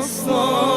benim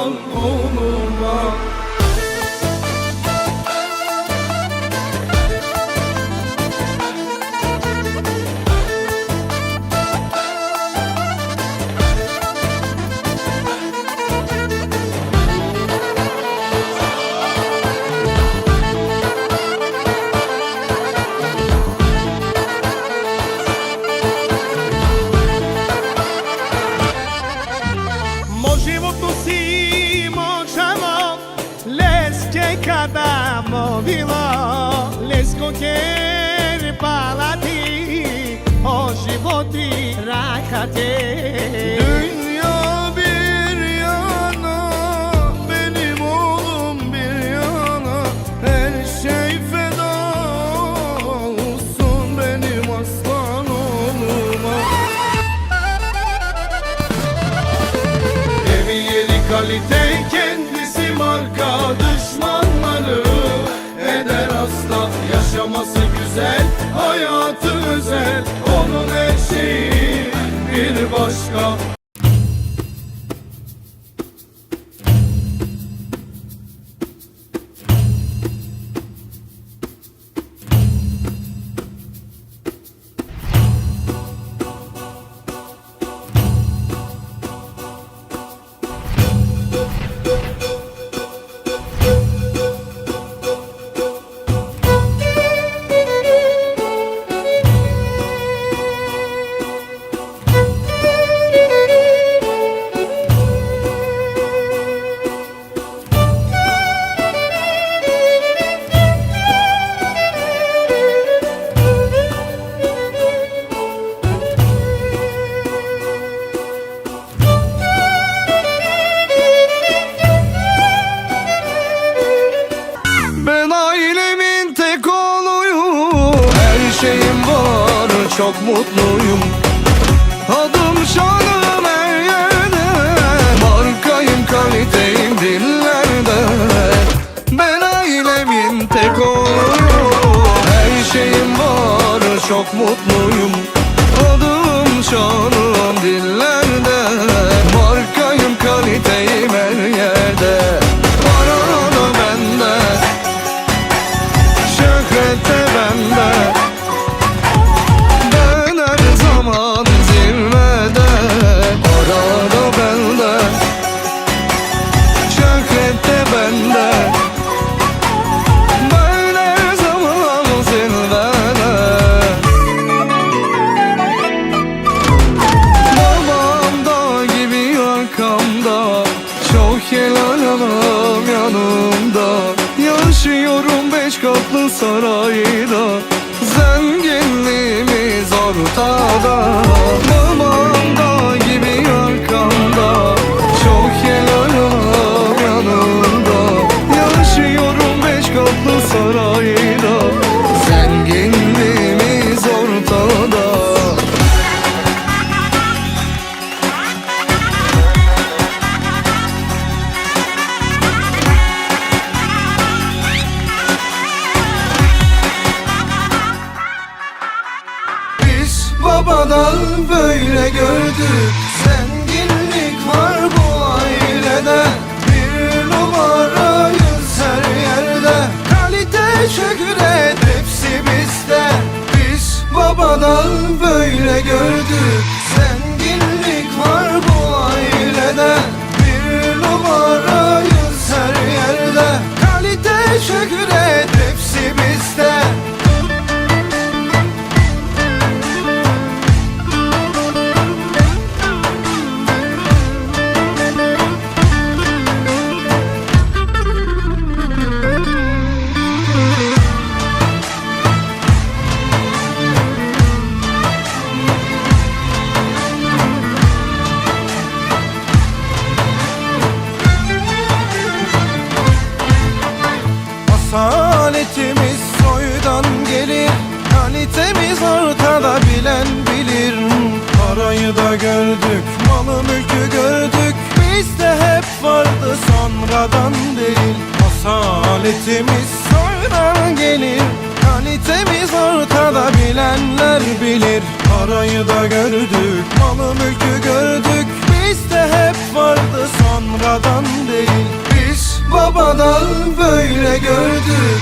নদী রাখাতে। Çok mutluyum. Adım şanım her yerde. Markayım kaliteyim dillerde. Ben ailemin tek oğluyum Her şeyim var çok mutluyum helal anam yanımda. Yaşıyorum beş katlı sarayda. Zenginliğimiz ortada Dışarıda gördük malı mülkü gördük. Bizde hep vardı sonradan değil. Asaletimiz sonradan gelir. Kalitemiz ortada bilenler bilir. Parayı da gördük malı mülkü gördük. Bizde hep vardı sonradan değil. Biz babadan böyle gördük.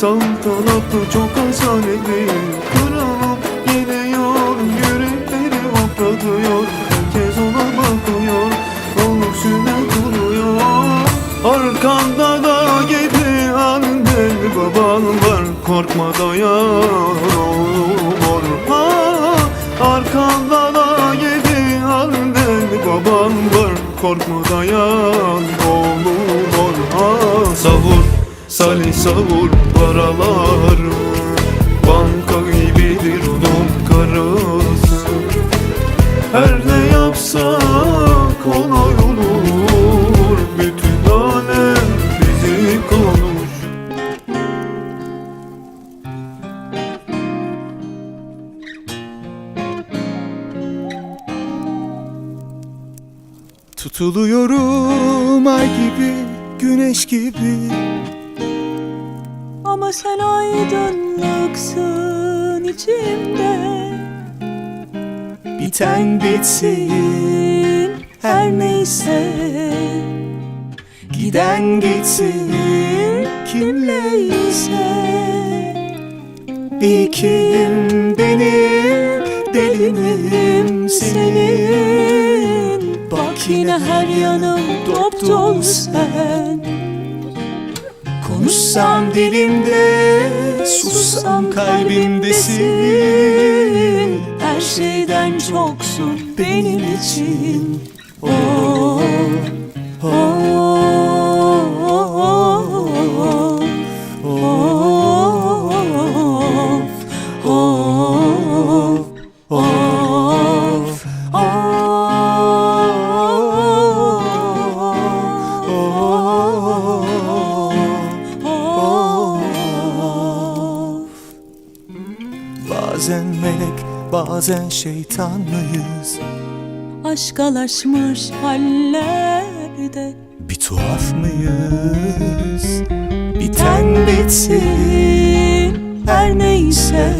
Tam tarafı çok hasareli Kırılıp gidiyor Yürekleri hoplatıyor Herkes ona bakıyor olur Olmuksuna duruyor. Arkanda da gidiyor Deli baban var. Korkma dayan olur ha, Arkanda da gidiyor Deli baban var. Korkma dayan olur ha, Savur. Salih savur paralar. Banka gibidir dom karası Her ne yapsak onar olur. Bütün alem bizi konur. Tutuluyorum ay gibi güneş gibi. Sen aydınlıksın içimde. Biten bitsin her neyse. Giden gitsin kimleyse İkim benim, delinim senin. Bak yine her yanım dop dolu sen Konuşsam dilimde, sussam kalbimdesin Her şeyden çoksun benim için. Oh, oh, oh, bazen şeytan mıyız? Aşkalaşmış hallerde. Bir tuhaf mıyız? Biten bitsin her neyse.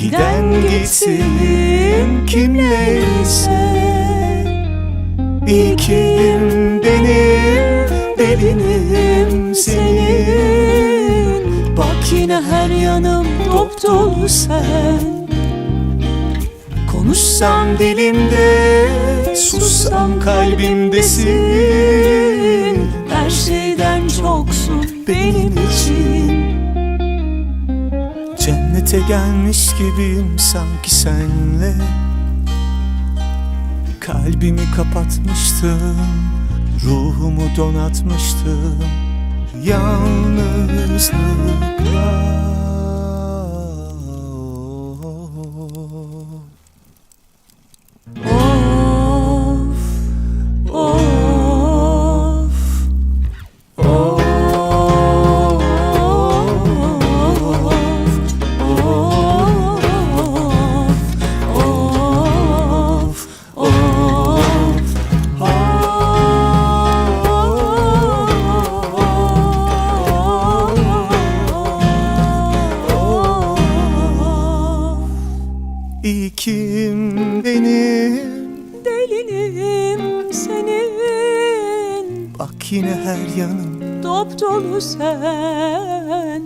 Giden gitsin kimleyse İkim benim, delinim senin. Bak yine her yanım dop dolu sen Konuşsam dilimde, sussam kalbimdesin. Her şeyden çoksun benim için. Cennete gelmiş gibiyim sanki senle. Kalbimi kapatmıştım Ruhumu donatmıştım. Yalnızlıkla yine her yanım Dop dolu sen.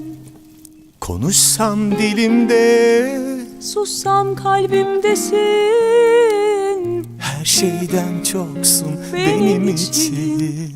Konuşsam dilimde. Sussam kalbimdesin. Her şeyden çoksun Benim benim, için. için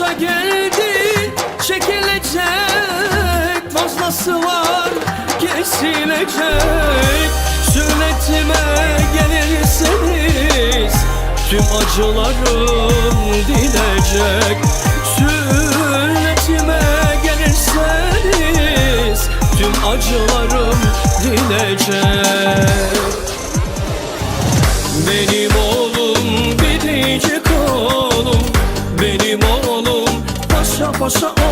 Başa geldi çekilecek Fazlası var kesilecek. Sünnetime gelirseniz Tüm acılarım dinecek. Sünnetime gelirseniz Tüm acılarım dinecek. Benim oğlum biricik cosa